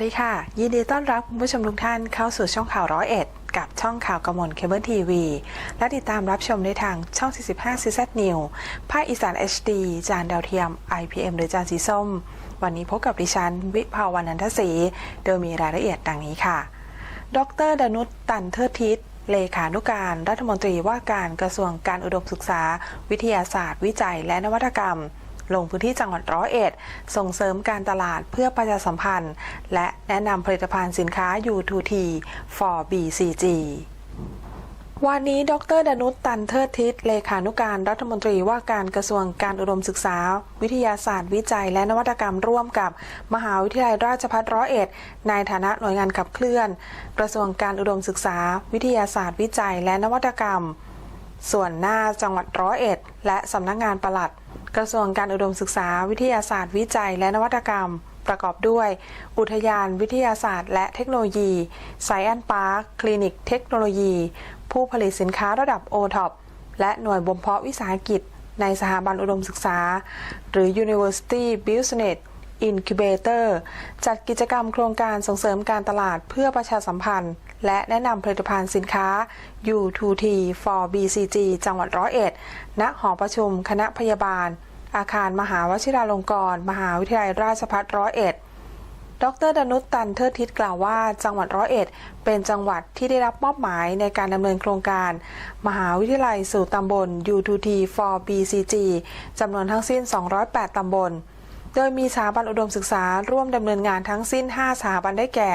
สดีค่ะ ยินดีต้อนรับคุณผู้ชมทุกท่านเข้าสู่ช่องข่าวร้อยเอ็ดกับช่องข่าวกมลเคเบิลทีวี และติดตามรับชมได้ทางช่อง 45 CZ New ภาคอีสาน HD จานดาวเทียม IPM หรือจานสีส้ม วันนี้พบกับดิฉัน วิภาวันนันทศรีโดยมีรายละเอียดดังนี้ค่ะ ดรดนุชตันเทิดทิศเลขานุการรัฐมนตรีว่าการกระทรวงการอุดมศึกษา วิทยาศาสตร์ วิจัย และนวัตกรรม ลงพื้นที่จังหวัดร้อยเอ็ด ส่งเสริมการตลาดเพื่อประชาสัมพันธ์ และแนะนำผลิตภัณฑ์สินค้า U2T for BCG วันนี้ ดร ดนุชตันเทิดทิศ เลขานุการรัฐมนตรีว่าการกระทรวงการอุดมศึกษา วิทยาศาสตร์ วิจัย และนวัตกรรมร่วมกับ มหาวิทยาลัยราชภัฏร้อยเอ็ด ในฐานะหน่วยงานขับเคลื่อน กระทรวงการอุดมศึกษา วิทยาศาสตร์ วิจัย และนวัตกรรม ส่วนหน้าจังหวัดร้อยเอ็ด และสำนักงานปลัด กระทรวงการอุดมศึกษา วิทยาศาสตร์วิจัย และนวัตกรรม ประกอบด้วย อุทยานวิทยาศาสตร์ และเทคโนโลยีไซแอนพาร์คคลินิกเทคโนโลยี ผู้ผลิตสินค้าระดับโอท็อปและหน่วยบ่มเพาะวิสาหกิจ ในสถาบันอุดมศึกษา หรือ University Business Incubator จัดกิจกรรมโครงการส่งเสริมการตลาดเพื่อประชาสัมพันธ์ และแนะนำผลิตภัณฑ์สินค้า U2T for BCG จังหวัดร้อยเอ็ด ณ หอประชุมคณะพยาบาล อาคารมหาวชิราลงกรณ์มหาวิทยาลัยราชภัฏร้อยเอ็ด ดรดนุตันเทิดทิศกล่าวว่า จังหวัดร้อยเอ็ด เป็นจังหวัดที่ได้รับมอบหมายในการดำเนินโครงการ มหาวิทยาลัยสู่ตำบล U2T for BCG จำนวนทั้งสิ้น 208 ตำบล โดยมีสถาบันอุดมศึกษาร่วมดำเนินงานทั้งสิ้น 5 สถาบันได้แก่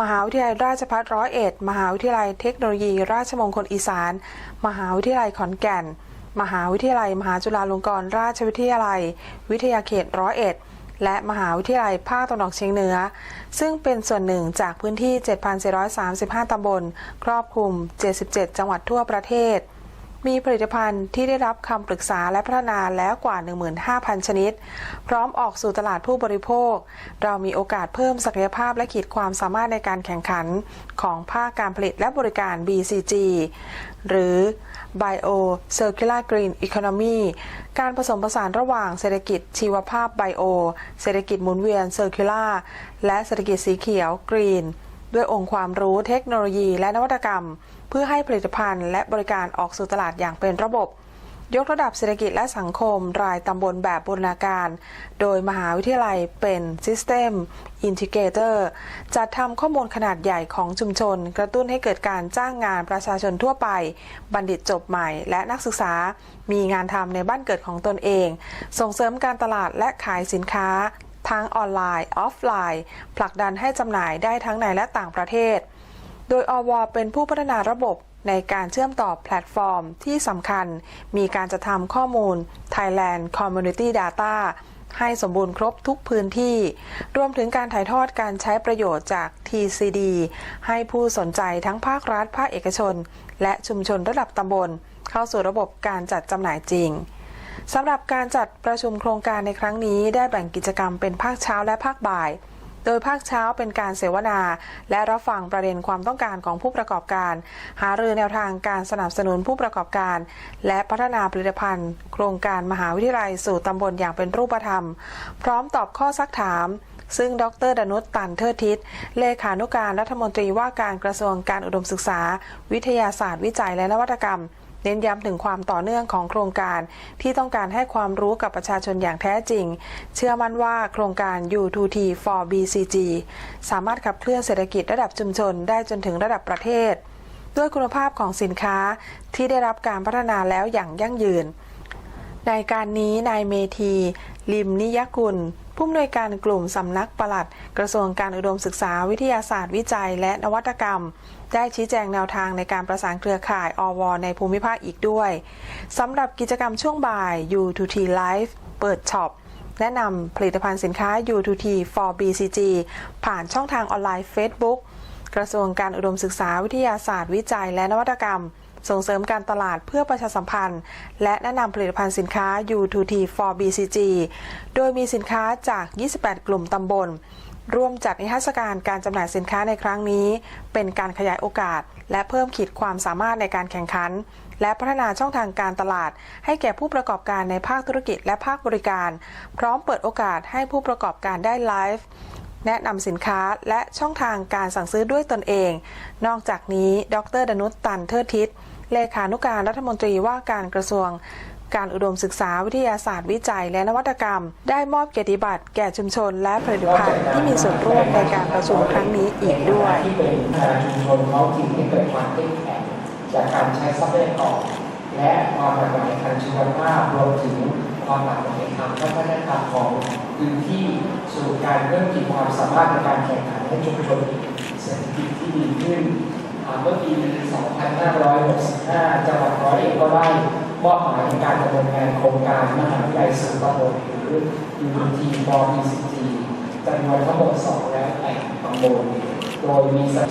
มหาวิทยาลัยราชภัฏร้อยเอ็ด มหาวิทยาลัยเทคโนโลยี ราชมงคลอีสาน มหาวิทยาลัยขอนแก่น มหาวิทยาลัย มหาจุฬาลงกรณราชวิทยาลัย วิทยาเขตร้อยเอ็ดและมหาวิทยาลัยภาคตะวันออกเฉียงเหนือ ซึ่งเป็นส่วนหนึ่งจากพื้นที่ 7,435 ตำบล ครอบคลุม 77 จังหวัดทั่วประเทศ มีผลิตภัณฑ์ที่ได้รับคำปรึกษาและพัฒนาแล้วกว่า 15,000 ชนิด พร้อมออกสู่ตลาดผู้บริโภค เรามีโอกาสเพิ่มศักยภาพและขีดความสามารถในการแข่งขัน ของภาคการผลิตและบริการ BCG หรือ Bio Circular Green Economy การผสมผสานระหว่างเศรษฐกิจชีวภาพไบโอ เศรษฐกิจหมุนเวียน Circular และเศรษฐกิจสีเขียว Green ด้วยองค์ความรู้เทคโนโลยีและนวัตกรรม พื่อให้ผลิตภัณฑ์และบริการออกสู่ตลาดอย่างเป็นระบบ ยกระดับเศรษฐกิจและสังคมรายตำบลแบบบูรณาการ โดยมหาวิทยาลัยเป็น System Integrator จัดทำข้อมูลขนาดใหญ่ของชุมชน กระตุ้นให้เกิดการจ้างงานประชาชนทั่วไป บัณฑิตจบใหม่และนักศึกษา มีงานทำในบ้านเกิดของตนเอง ส่งเสริมการตลาดและขายสินค้าทั้งออนไลน์ ออฟไลน์ ผลักดันให้จำหน่ายได้ทั้งในและต่างประเทศ โดยอวเป็นผู้พัฒนาระบบในการเชื่อมต่อแพลตฟอร์มที่สำคัญ มีการจะทำข้อมูล Thailand Community Data ให้สมบูรณ์ครบทุกพื้นที่ รวมถึงการถ่ายทอดการใช้ประโยชน์จาก TCD ให้ผู้สนใจทั้งภาครัฐ ภาคเอกชน และชุมชนระดับตำบล เข้าสู่ระบบการจัดจำหน่ายจริงสำหรับการจัดประชุมโครงการในครั้งนี้ได้แบ่งกิจกรรมเป็นภาคเช้าและภาคบ่าย โดยภาคเช้าเป็นการเสวนา และรับฟังประเด็นความต้องการของผู้ประกอบการ หารือแนวทางการสนับสนุนผู้ประกอบการ และพัฒนาผลิตภัณฑ์ โครงการมหาวิทยาลัยสู่ตำบลอย่างเป็นรูปธรรม พร้อมตอบข้อซักถามซึ่งดรดนุชตันเทิดทิศ เลขานุการรัฐมนตรีว่าการกระทรวงการอุดมศึกษา วิทยาศาสตร์วิจัยและนวัตกรรม เน้นย้ำถึงความต่อเนื่องของโครงการที่ต้องการให้ความรู้กับประชาชนอย่างแท้จริง เชื่อมั่นว่าโครงการ U2T for BCG สามารถขับเคลื่อนเศรษฐกิจระดับชุมชนได้จนถึงระดับประเทศ ด้วยคุณภาพของสินค้าที่ได้รับการพัฒนาแล้วอย่างยั่งยืน ในการนี้นายเมธี ลิมนิยกุลผู้อำนวยการกลุ่มสำนักปลัด กระทรวงการอุดมศึกษาวิทยาศาสตร์วิจัย และนวัตกรรม ได้ชี้แจงแนวทางในการประสานเครือข่ายอวในภูมิภาคอีกด้วยสำหรับกิจกรรมช่วงบ่าย U2T Live เปิดช็อปแนะนำผลิตภัณฑ์สินค้า U2T for BCG ผ่านช่องทางออนไลน์ Facebook กระทรวงการอุดมศึกษาวิทยาศาสตร์วิจัยและนวัตกรรม ส่งเสริมการตลาดเพื่อประชาสัมพันธ์ และแนะนำผลิตภัณฑ์สินค้า U2T for BCG โดยมีสินค้าจาก 28 กลุ่มตำบล ร่วมจัดนิทรรศการการจำหน่ายสินค้าในครั้งนี้ เป็นการขยายโอกาส และเพิ่มขีดความสามารถในการแข่งขัน และพัฒนาช่องทางการตลาด ให้แก่ผู้ประกอบการในภาคธุรกิจและภาคบริการ พร้อมเปิดโอกาสให้ผู้ประกอบการได้ไลฟ์แนะนำสินค้าและช่องทางการสั่งซื้อด้วยตนเอง นอกจากนี้ ดร ดนุชตันเทิดทิศเลขานุการรัฐมนตรีว่าการกระทรวง การอุดมศึกษาวิทยาศาสตร์วิจัยและนวัตกรรม ได้มอบเกียรติบัตรแก่ชุมชนและผลิตภัณฑ์ที่มีส่วนร่วมในการประชุมครั้งนี้อีกด้วยที่เป็นชุมชนท้องถิ่นให้เกิดความเข้มแข็งจากการใช้ทรัพยากรและความหลากหลายทางชีวภาพรวมถึงความหลากหลายทางวัฒนธรรมของพื้นที่สู่การเพิ่มขีดความสามารถในการแข่งขันให้ชุมชนเศรษฐกิจที่ดีขึ้นอ่าเมื่อปี 2565 จังหวัดร้อยเอ็ดก็ได้ มอบหมายในการดำเนินงานโครงการมหาวิทยาลัยสื่อตำบลหรือ UT บอ BCG จำนวนทั้งหมด2และ8ตำบลโดยมีสัป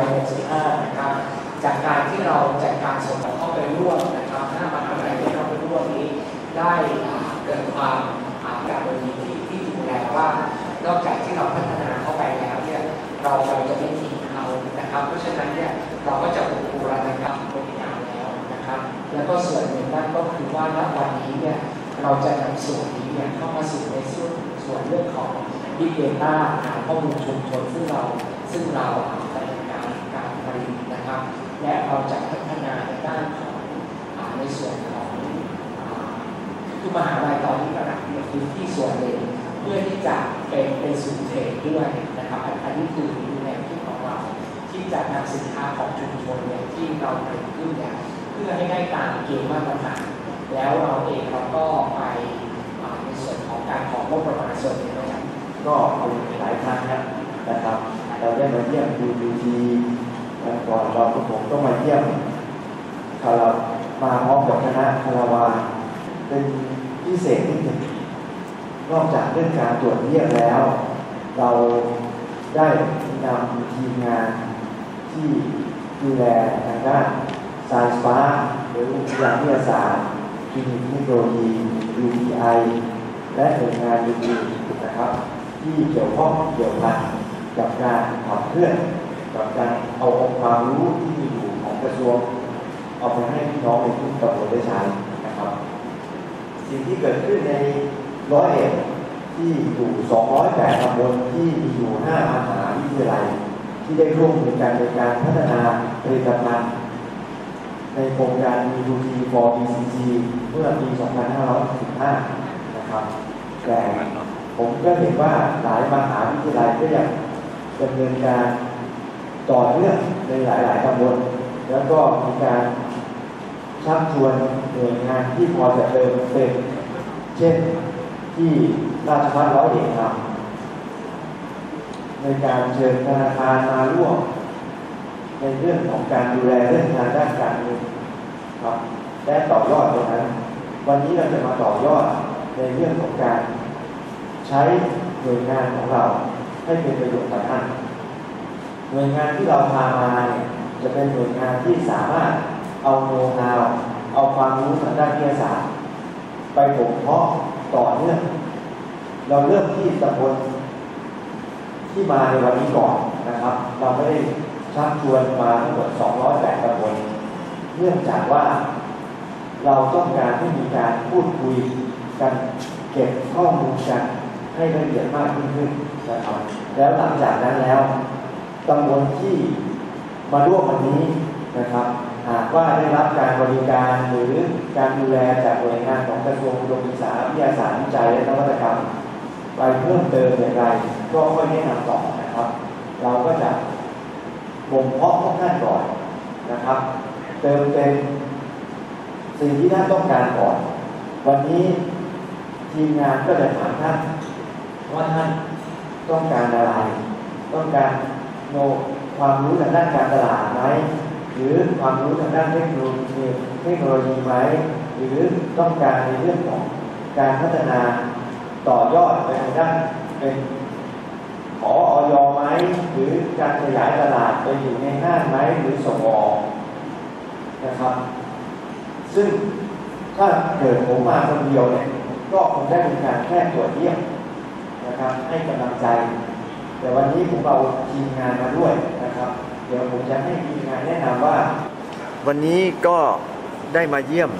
2565นะครับจากการที่เราจัดการส่งเข้าไปร่วมนะครับห้ามหาวิทยาลัยที่เราไปร่วมนี้ ได้เกิดความอาการบริที่ที่ดูแลว่านอกจากที่เราพัฒนาเข้าไปแล้วเนี่ยเราเราจะไม่ทิ้งเขานะครับ เพราะฉะนั้นเนี่ย ก็ส่วนหนึ่งนั่นก็คือว่าณวันนี้เนี่ยเราจะนำส่วนนี้เนี่ยเข้ามาสู่ในส่วนส่วนเรื่องของ Big Data ฐานข้อมูลชุมชนซึ่งเราซึ่งเราดำเนินการการผลิตนะครับ และเราจะพัฒนาในด้านของในส่วนของอ่าทุกมหาลัยตอนนี้กำลังเรียมพื้นที่ส่วนหนึ่งเพื่อที่จะเป็นเป็นศูนย์เทรดด้วยนะครับอันนี้คือแนวคิดของเราที่จะนำสินค้าของชุมชนเนี่ยที่เราผลิตขึ้นเนี่ย เพื่อให้ได้ตามเกณฑ์มาตรฐานแล้วเราเองเราก็ไปในส่วนของการของงบประมาณส่วนนี้นะครับก็เป็นหลายครั้งนะนะครับ เราได้มาเยี่ยมดูดูทีก่อนเราผมต้องมาเยี่ยมคารามาพร้อมกับคณะคาราวานเป็นพิเศษนิดหนึ่งนอกจากเรื่องการตรวจเยี่ยมแล้ว เราได้นำทีมงานที่ดูแลทางด้าน สายฟ้าหรือวิทยาวิทยาศาสตร์คลินิกเทคโนโลยี UPI และหน่วยงานอื่นๆนะครับ ที่เกี่ยวข้องเกี่ยวพันกับการขับเคลื่อนกับการเอาองค์ความรู้ที่มีอยู่ของกระทรวง เอาไปให้พี่น้องในทุกตำบลได้ใช้นะครับ สิ่งที่เกิดขึ้นในร้อยเอ็ดที่อยู่ 208ตำบลที่มีอยู่ 5 มหาวิทยาลัย ที่ได้ร่วมมือกันในการพัฒนาผลิตภัณฑ์ ในโครงการ B2T for BCG เมื่อปี 2515 นะครับแต่ผมก็เห็นว่าหลายมหาวิทยาลัยก็ยังดำเนินการต่อเนื่องในหลาย ๆตำบลแล้วก็มีการชักชวนหน่วยงานที่พอจะเติมเต็มเช่นที่ราชภัฏร้อยเอ็ดทำในการเชิญธนาคารมาร่วม ในเรื่องของการดูแลเรื่องทางด้านการเงินครับและต่อยอดตรงนั้น วันนี้เราจะมาต่อยอดในเรื่องของการใช้หน่วยงานของเราให้เป็นประโยชน์ต่อท่านหน่วยงานที่เราพามาเนี่ยจะเป็นหน่วยงานที่สามารถเอาโน้ตฮาวเอาความรู้ทางด้านวิทยาศาสตร์ ไปบ่มเพาะต่อเนื่องเราเริ่มที่ตำบลที่มาในวันนี้ก่อนนะครับ เราไม่ได้ ชักชวนมาทั้งหมด 208ตำบลเนื่องจากว่าเราต้องการให้มีการพูดคุยกันเก็บข้อมูลกันให้ละเอียดมากยิ่งขึ้นนะครับแล้วหลังจากนั้นแล้วตำบลที่มาร่วมวันนี้นะครับ หากว่าได้รับการบริการหรือการดูแลจากหน่วยงานของกระทรวงอุดมศึกษาวิทยาศาสตร์วิจัยและนวัตกรรม ไปเพิ่มเติมอย่างไร ก็ค่อยแนะนำต่อนะครับ เราก็จะ บ่มเพาะพวกท่านก่อนนะครับ เติมเต็มสิ่งที่ท่านต้องการก่อน วันนี้ทีมงานก็จะถามท่านว่าท่านต้องการอะไร ต้องการโนความรู้ทางด้านการตลาดไหมหรือความรู้ทางด้านเทคโนโลยีเทคโนโลยีไหมหรือต้องการในเรื่องของการพัฒนาต่อยอดไปทางด้านเป็น อออยไหมหรือการขยายตลาดไปอยู่ในห้างไหมหรือส่งออกนะครับ ซึ่งถ้าเกิดผมมาคนเดียวเนี่ยก็คงได้เป็นการแค่ตรวจเยี่ยมนะครับ ให้กำลังใจ แต่วันนี้ผมเอาทีมงานมาด้วยนะครับ เดี๋ยวผมจะให้ทีมงานแนะนำว่า วันนี้ก็ได้มาเยี่ยม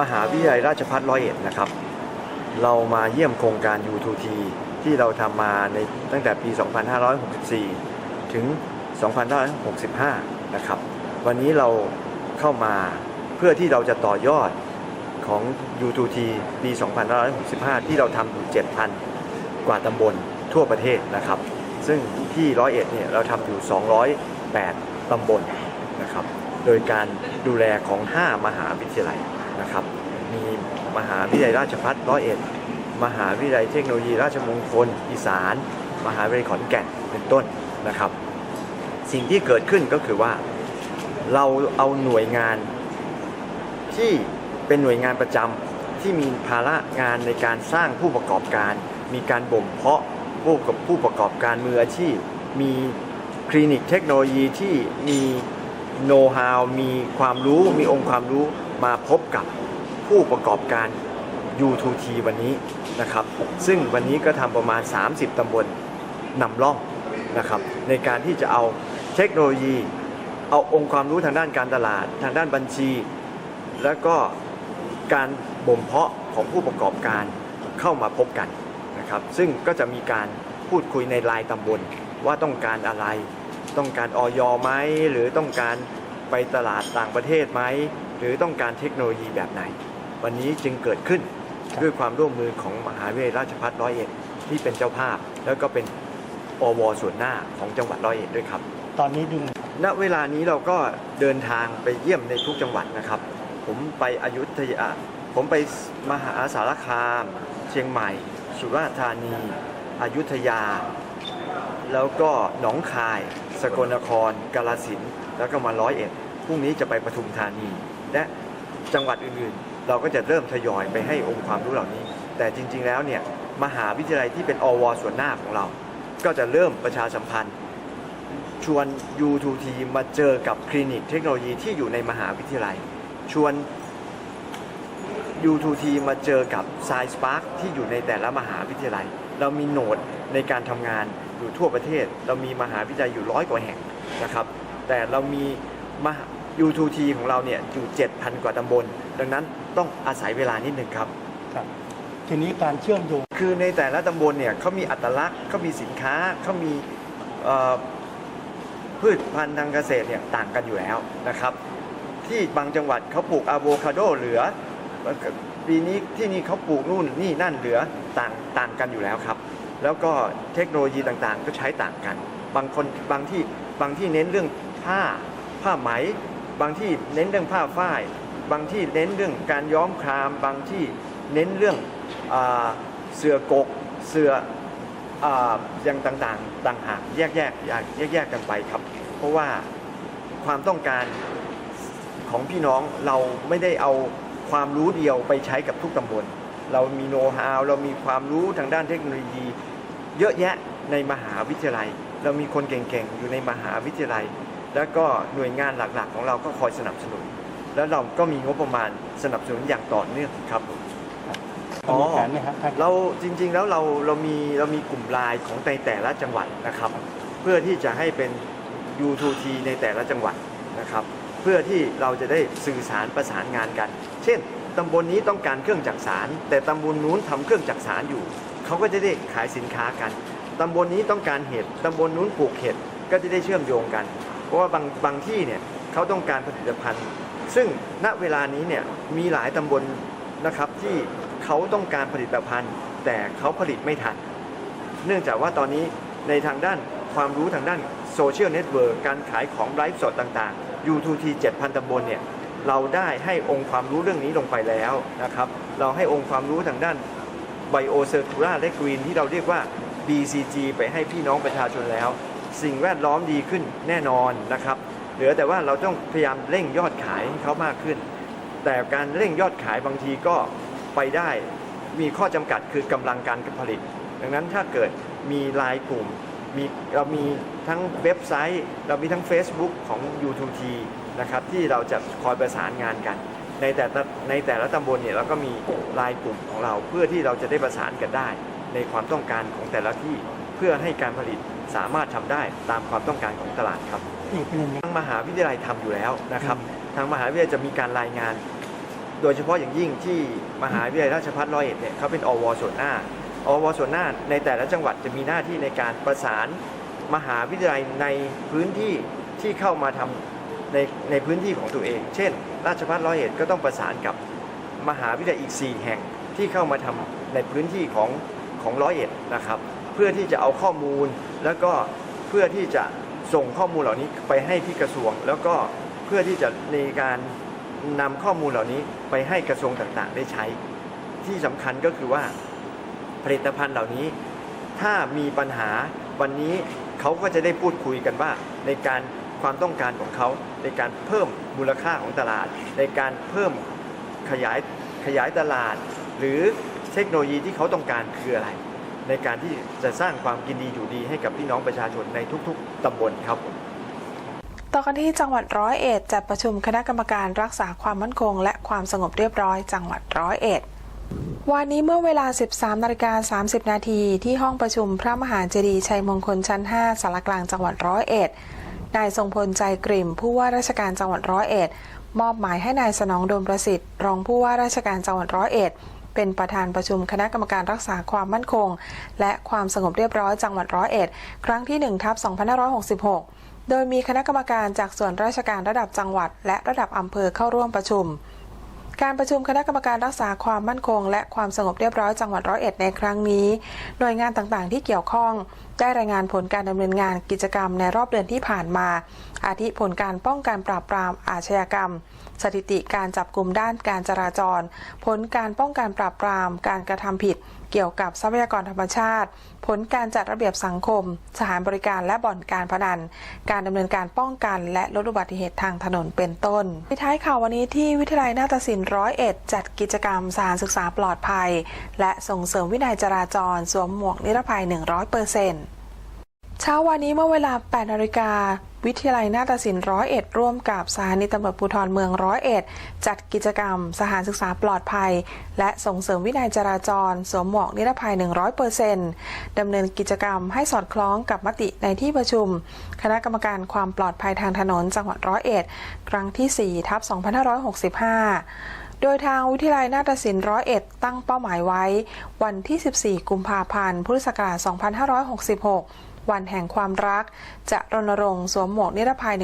มหาวิทยาลัยราชภัฏร้อยเอ็ดนะครับ เรามาเยี่ยมโครงการ U2T ที่เราทำมาในตั้งแต่ปี 2564 ถึง 2565 นะครับ วันนี้เราเข้ามาเพื่อที่เราจะต่อยอดของ U2T ปี 2565 ที่เราทำอยู่ 7,000 กว่าตำบลทั่วประเทศนะครับ ซึ่งที่ร้อยเอ็ดเนี่ยเราทำอยู่ 208 ตำบลนะครับ โดยการดูแลของ 5 มหาวิทยาลัยนะครับ มีมหาวิทยาลัยราชภัฏร้อยเอ็ด มหาวิทยาลัยเทคโนโลยีราชมงคลอีสาน มหาวิทยาลัยขอนแก่นเป็นต้นนะครับ สิ่งที่เกิดขึ้นก็คือว่าเราเอาหน่วยงานที่เป็นหน่วยงานประจำที่มีภาระงานในการสร้างผู้ประกอบการ มีการบ่มเพาะผู้กับผู้ประกอบการมืออาชีพ มีคลินิกเทคโนโลยีที่มีโน้ตฮาวมีความรู้ มีองค์ความรู้มาพบกับผู้ประกอบการ U2T วันนี้นะครับ ซึ่งวันนี้ก็ทำประมาณ 30 ตำบลนำร่องนะครับในการที่จะเอาเทคโนโลยี เอาองค์ความรู้ทางด้านการตลาด ทางด้านบัญชี แล้วก็การบ่มเพาะของผู้ประกอบการเข้ามาพบกันนะครับซึ่งก็จะมีการพูดคุยในรายตำบลว่าต้องการอะไร ต้องการออยไหมหรือต้องการไปตลาดต่างประเทศไหม หรือต้องการเทคโนโลยีแบบไหน วันนี้จึงเกิดขึ้น ด้วยความร่วมมือของมหาวิทยาลัยราชภัฏร้อยเอ็ดที่เป็นเจ้าภาพ แล้วก็เป็นอวส่วนหน้าของจังหวัดร้อยเอ็ดด้วยครับ ตอนนี้ดูณเวลานี้เราก็เดินทางไปเยี่ยมในทุกจังหวัดนะครับ ผมไปอยุธยา ผมไปมหาสารคาม เชียงใหม่ สุราษฎร์ธานีอยุธยา แล้วก็หนองคาย สกลนคร กาฬสินธุ์แล้วก็มาร้อยเอ็ดพรุ่งนี้จะไปปทุมธานี และจังหวัดอื่นๆ เราก็จะเริ่มทยอยไปให้องค์ความรู้เหล่านี้ แต่จริง ๆ แล้วเนี่ยมหาวิทยาลัยที่เป็นอวส่วนหน้าของเรา ก็จะเริ่มประชาสัมพันธ์ ชวน U2T มาเจอกับคลินิกเทคโนโลยีที่อยู่ในมหาวิทยาลัย ชวน U2T มาเจอกับ Science Park ที่อยู่ในแต่ละมหาวิทยาลัย เรามีโหนดในการทำงานอยู่ทั่วประเทศ เรามีมหาวิทยาลัยอยู่ร้อยกว่าแห่งนะครับ แต่เรามีมหา U2T ของเราเนี่ยอยู่ 7,000 กว่าตำบล ดังนั้นต้องอาศัยเวลานิดหนึ่งครับ ครับ ทีนี้การเชื่อมโยง คือในแต่ละตำบลเนี่ยเขามีอัตลักษณ์เขามีสินค้าเขามีเอ่อพืชพันธุ์ทางเกษตรเนี่ยต่างกันอยู่แล้วนะครับ ที่บางจังหวัดเขาปลูกอะโวคาโดเหลือปีนี้ที่นี่เขาปลูกนู่นนี่นั่นเหลือต่างต่างกันอยู่แล้วครับ แล้วก็เทคโนโลยีต่างๆ ก็ใช้ต่างกัน บางคนบางที่บางที่เน้นเรื่องผ้าผ้าไหม บางที่เน้นเรื่องผ้าฝ้าย บางที่เน้นเรื่องการย้อมคราม บางที่เน้นเรื่องอเสือกกเสือออย่างต่างๆต่างหากแยกแยกแยกแยกแยกกันไปครับ เพราะว่าความต้องการของพี่น้องเราไม่ได้เอาความรู้เดียวไปใช้กับทุกตำบลเรามีโน้ตฮาวเรามีความรู้ทางด้านเทคโนโลยี เยอะแยะในมหาวิทยาลัย เรามีคนเก่งๆ อยู่ในมหาวิทยาลัย แล้วก็หน่วยงานหลักๆ ของเราก็คอยสนับสนุน แล้วเราก็มีงบประมาณสนับสนุนอย่างต่อเนื่องครับมีแผนไหมครับท่านเราจริงๆแล้วเราเรามีเรามีกลุ่มไลน์ของในแต่ละจังหวัดนะครับ เพื่อที่จะให้เป็น U2T ในแต่ละจังหวัดนะครับ เพื่อที่เราจะได้สื่อสารประสานงานกัน เช่นตำบลนี้ต้องการเครื่องจักสาร แต่ตำบลนู้นทำเครื่องจักสารอยู่ เขาก็จะได้ขายสินค้ากันตำบลนี้ต้องการเห็ดตำบลนู้นปลูกเห็ดก็จะได้เชื่อมโยงกัน เพราะว่าบางบางที่เนี่ยเขาต้องการผลิตภัณฑ์ ซึ่งณเวลานี้เนี่ยมีหลายตำบลนะครับที่เขาต้องการผลิตภัณฑ์ แต่เขาผลิตไม่ทัน เนื่องจากว่าตอนนี้ในทางด้านความรู้ทางด้านโซเชียลเน็ตเวิร์กการขายของไลฟ์สดต่างๆ U2T 7,000ตำบลเนี่ยเราได้ให้องค์ความรู้เรื่องนี้ลงไปแล้วนะครับ เราให้องค์ความรู้ทางด้านไบโอเซอร์คูลาและกรีนที่เราเรียกว่า BCG ไปให้พี่น้องประชาชนแล้ว สิ่งแวดล้อมดีขึ้นแน่นอนนะครับ เหลือแต่ว่าเราต้องพยายามเร่งยอดขายให้เขามากขึ้น แต่การเร่งยอดขายบางทีก็ไปได้มีข้อจำกัดคือกำลังการผลิต ดังนั้นถ้าเกิดมีไลน์กลุ่มมีเรามีทั้งเว็บไซต์ เรามีทั้ง Facebook ของ U2T นะครับที่เราจะคอยประสานงานกัน ในแต่ละในแต่ละตำบลเนี่ยเราก็มีไลน์กลุ่มของเราเพื่อที่เราจะได้ประสานกันได้ ในความต้องการของแต่ละที่เพื่อให้การผลิต สามารถทำได้ตามความต้องการของตลาดครับอีกประเด็นหนึงทางมหาวิทยาลัยทำอยู่แล้วนะครับ ทางมหาวิทยาลัยจะมีการรายงาน โดยเฉพาะอย่างยิ่งที่มหาวิทยาลัยราชภัฏร้อยเอ็ดเนี่ยเขาเป็นอวส่วนหน้าอวส่วนหน้าในแต่ละจังหวัดจะมีหน้าที่ในการประสานมหาวิทยาลัยในพื้นที่ที่เข้ามาทำในในพื้นที่ของตัวเอง เช่น ราชภัฏร้อยเอ็ดก็ต้องประสานกับมหาวิทยาลัยอีก 4 แห่งที่เข้ามาทำในพื้นที่ของของร้อยเอ็ดนะครับ เพื่อที่จะเอาข้อมูล แล้วก็เพื่อที่จะส่งข้อมูลเหล่านี้ไปให้ที่กระทรวง แล้วก็เพื่อที่จะในการนำข้อมูลเหล่านี้ไปให้กระทรวงต่างๆ ได้ใช้ ที่สำคัญก็คือว่าผลิตภัณฑ์เหล่านี้ ถ้ามีปัญหาวันนี้เขาก็จะได้พูดคุยกันว่าในการความต้องการของเขาในการเพิ่มมูลค่าของตลาด ในการเพิ่มขยายขยายตลาด หรือเทคโนโลยีที่เขาต้องการคืออะไร ในการที่จะสร้างความกินดีอยู่ดีให้กับพี่น้องประชาชนในทุกๆตำบลครับผมต่อกันที่จังหวัดร้อยเอ็ดจัดประชุมคณะกรรมการรักษาความมั่นคง และความสงบเรียบร้อย จังหวัดร้อยเอ็ดวันนี้เมื่อเวลา 13นาฬิกา30 นาทีที่ห้องประชุมพระมหาเจดีย์ชัยมงคลชั้น 5สารกลางจังหวัดร้อยเอ็ดนายทรงพลใจกริ่ม ผู้ว่าราชการจังหวัดร้อยเอ็ดมอบหมายให้นายสนองโดมประสิทธิ์ รองผู้ว่าราชการจังหวัดร้อยเอ็ด เป็นประธานประชุมคณะกรรมการรักษาความมั่นคง และความสงบเรียบร้อยจังหวัดร้อยเอ็ดครั้งที่1ทับ2566 โดยมีคณะกรรมการจากส่วนราชการระดับจังหวัด และระดับอำเภอเข้าร่วมประชุม การประชุมคณะกรรมการรักษาความมั่นคง และความสงบเรียบร้อยจังหวัดร้อยเอ็ดในครั้งนี้ หน่วยงานต่างๆ ที่เกี่ยวข้อง ได้รายงานผลการดำเนินงานกิจกรรมในรอบเดือนที่ผ่านมา อาทิผลการป้องกันปราบปรามอาชญากรรม สถิติการจับกลุ่มด้านการจราจร ผลการป้องกันปราบปรามการกระทำผิด เกี่ยวกับทรัพยากรธรรมชาติ ผลการจัดระเบียบสังคม สถานบริการและบ่อนการพนัน การดำเนินการป้องกัน และลดอุบัติเหตุทางถนนเป็นต้นปิดท้ายข่าววันนี้ที่วิทยาลัยนาฏศิลป์ร้อยเอ็ดจัดกิจกรรมสถานศึกษาปลอดภัย และส่งเสริมวินัยจราจร สวมหมวกนิรภัย 100%เเช้าวันนี้เมื่อเวลา 8 นาฬิกา วิทยาลัยนาฏศิลป์ร้อยเอ็ดร่วมกับสถานีตำรวจภูธรเมืองร้อยเอ็ดจัดกิจกรรม สถานศึกษาปลอดภัย และส่งเสริมวินัยจราจร สวมหมวกนิรภัย 100%ดำเนินกิจกรรมให้สอดคล้องกับมติในที่ประชุม คณะกรรมการความปลอดภัยทางถนนจังหวัดร้อยเอ็ดครั้งที่4ทับ2565โดยทางวิทยาลัยนาฏศิลป์ร้อยเอ็ดตั้งเป้าหมายไว้ วันที่ 14 กุมภาพันธ์ พุทธศักราช 2566 วันแห่งความรัก จะรณรงค์สวมหมวกนิรภัย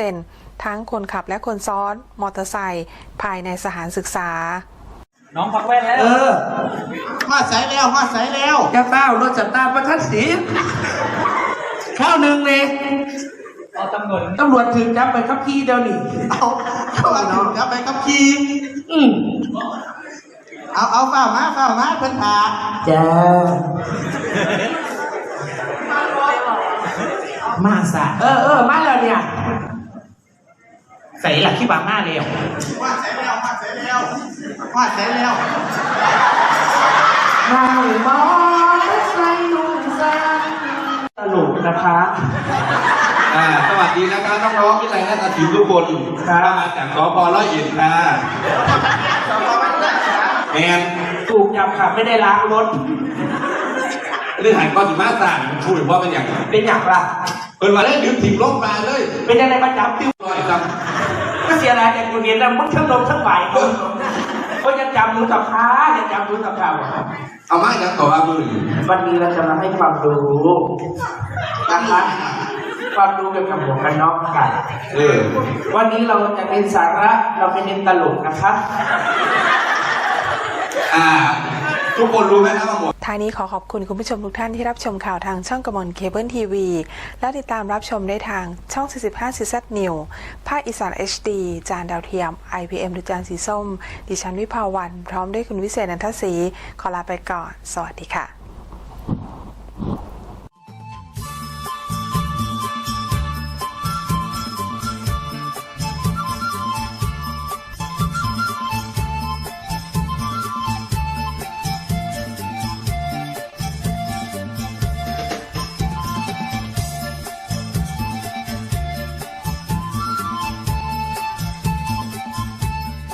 100%ทั้งคนขับและคนซ้อน มอเตอร์ไซค์ภายในสถานศึกษา น้องพักแว่นแล้ว เออฮอดสายแล้วฮอดสายแล้วจะเป้ารถจับตามประทัดสีข้าวหนึ่งเลยเอาตำรวจตำรวจถึงจับไปขับขี่เดี๋ยวนี้เอาเข้ามาถึงจับไปขับขี่อืมเอาเอาฝ้ามาฝ้ามาเพิ่นถา จ้า มาสะเออเออมาแล้วเนี่ยใส่หลักขี้บางหน้าเร็วว่าใส่แล้วว่าใส่แล้วว่าใส่แล้วนางมอใส่นุ่งสันตลกนะคะอ่าสวัสดีนะครับน้องๆที่ไรน่าจะถึงทุกคนครับมาจากสพร้อยเอ็ดค่ะแมนถูกจับขับไม่ได้ล้างรถเรื่องหันก้อนสิมาสั่งช่วยว่าเป็นอย่างเป็นอย่างไร เปิดมาได้ดื่มถิ่มลงมาเลยเป็นยังไงมาจับติ้วร้อยครับก็เสียดายแต่กูเห็นแล้วมึงทั้งลมทั้งไหวคนก็จะจับมือกับขาจะจับมือกับขาเอาไม้กันต่ออามือวันนี้เราจะมาให้ความรู้นะคะความรู้เกี่ยวกับหมวกกันน็อกกันเออวันนี้เราจะเป็นสาระเราไม่เน้นตลกนะคะอ่า ทุกคนรู้ไหมครับว่าหมดท้ายนี้ขอขอบคุณคุณผู้ชมทุกท่านที่รับชมข่าวทางช่องกระมวลเคเบิลทีวีและติดตามรับชมได้ทางช่อง 45 CZ New ภาคอีสาน HD จานดาวเทียม IPM หรือจานสีส้ม ดิฉันวิภาวัน พร้อมด้วยคุณวิเศษนันทศรีขอลาไปก่อน สวัสดีค่ะ